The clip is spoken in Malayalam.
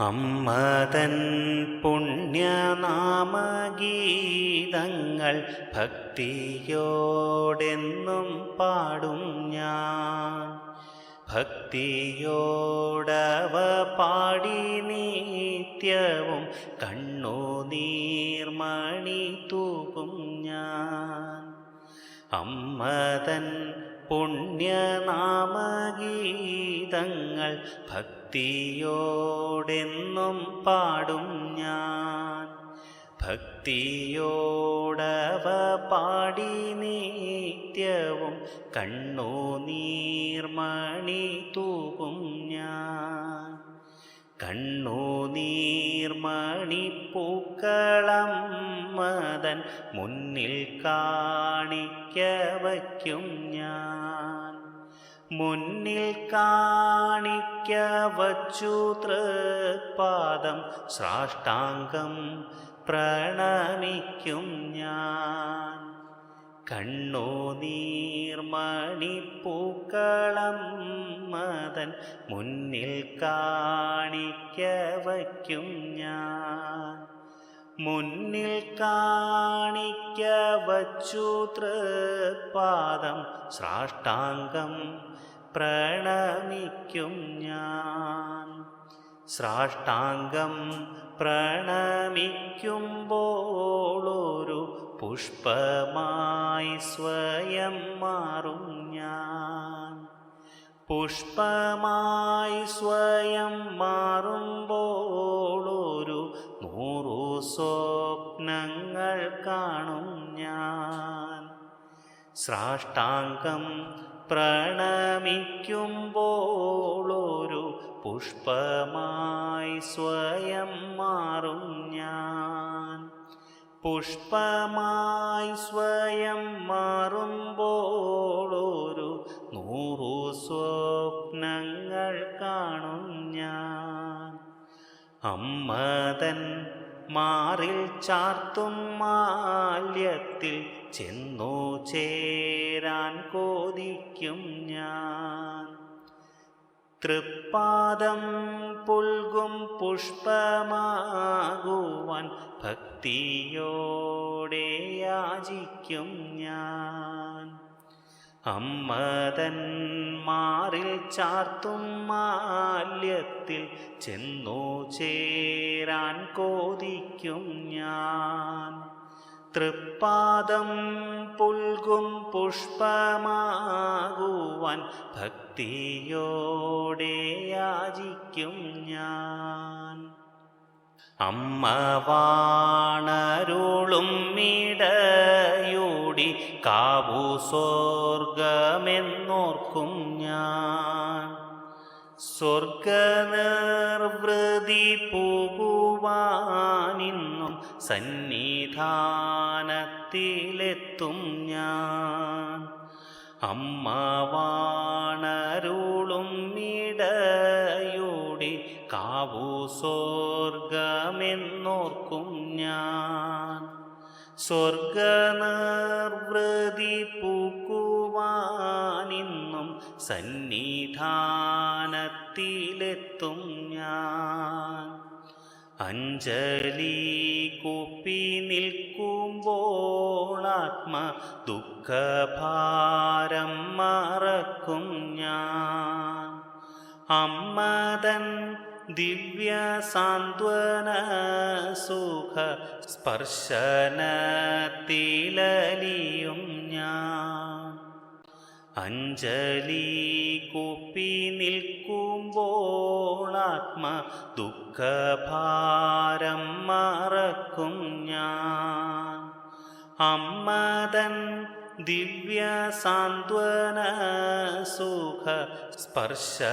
അമ്മതൻ പുണ്യനാമഗീതങ്ങൾ ഭക്തിയോടെന്നും പാടും ഞാൻ. ഭക്തിയോടവ പാടി നിത്യവും കണ്ണുനീർമണി തൂകും ഞാൻ. അമ്മതൻ പുണ്യനാമഗീതങ്ങൾ ഭക്തിയോടെന്നും പാടും ഞാൻ. ഭക്തിയോടവ പാടി നിത്യവും കണ്ണുനീർമണി തൂകും ഞാൻ കണ്ണുനീർമണിപ്പൂക്കളം മതൻ മുന്നിൽ കാണിക്ക വയ്ക്കും ഞാൻ. മുന്നിൽ കാണിക്ക വച്ചു തൃപാദം സാഷ്ടാംഗം പ്രണമിക്കും ഞാൻ. കണ്ണുനീർമണിപ്പൂക്കളം മതൻ മുന്നിൽ കാണിക്ക വയ്ക്കും ഞാൻ. മുന്നിൽ കാണിക്ക വച്ചു തൃപാദം സ്രാഷ്ടാംഗം പ്രണമിക്കും ഞാൻ. സ്രാഷ്ടാംഗം പ്രണമിക്കുമ്പോളൊരു പുഷ്പമായി സ്വയം മാറും ഞാൻ. പുഷ്പമായി സ്വയം മാറുമ്പോളൊരു നൂറു സ്വപ്നങ്ങൾ കാണും ഞാൻ. സ്രാഷ്ടാംഗം പ്രണമിക്കുമ്പോളൊരു പുഷ്പമായി സ്വയം മാറും ഞാൻ. പുഷ്പമായി സ്വയം മാറുമ്പോളൊരു നൂറു സ്വപ്നങ്ങൾ കാണും ഞാൻ. അമ്മതൻ മാറിൽ ചാർത്തും മാല്യത്തിൽ ചെന്നു ചേരാൻ കോതിക്കും ഞാൻ. തൃപ്പാദം പുൽകും പുഷ്പമാകുവാൻ ഭക്തിയോടെ യാചിക്കും ഞാൻ. അമ്മതൻ മാറിൽ ചാർത്തും മാല്യത്തിൽ ചെന്നു ചേരാൻ കോതിക്കും ഞാൻ. തൃപ്പാദം പുൽകും പുഷ്പമാകുവാൻ ഭക്തിയോടെ യാചിക്കും ഞാൻ. അമ്മ വാണരുളും ഇടയൂടി കാവൂ സ്വർഗമെന്നോർക്കും ഞാൻ. സ്വർഗനിർവൃതി പോകുവാനിന്നും സന്നിധാനത്തിലെത്തും ഞാൻ. അമ്മ വാണരുളും കാവു സ്വർഗമെന്നോർക്കും ഞാൻ. സ്വർഗനിർവൃതി പൂക്കുവാനിന്നും സന്നിധാനത്തിലെത്തും ഞാൻ. അഞ്ജലി കൂപ്പി നിൽക്കുമ്പോൾ ആത്മ ദുഃഖഭാരം മറക്കും ഞാൻ. അമ്മതൻ ദിവ്യ സാന്ത്വന സുഖ സ്പർശനത്തിലലിയും ഞാൻ. അഞ്ജലി കൂപ്പി നിൽക്കുമ്പോൾ ആത്മ ദുഃഖഭാരം മറക്കും ഞാൻ. അമ്മതൻ ദിവ്യ സാന്ത്വന സുഖ സ്പർശനത്തിലലിയും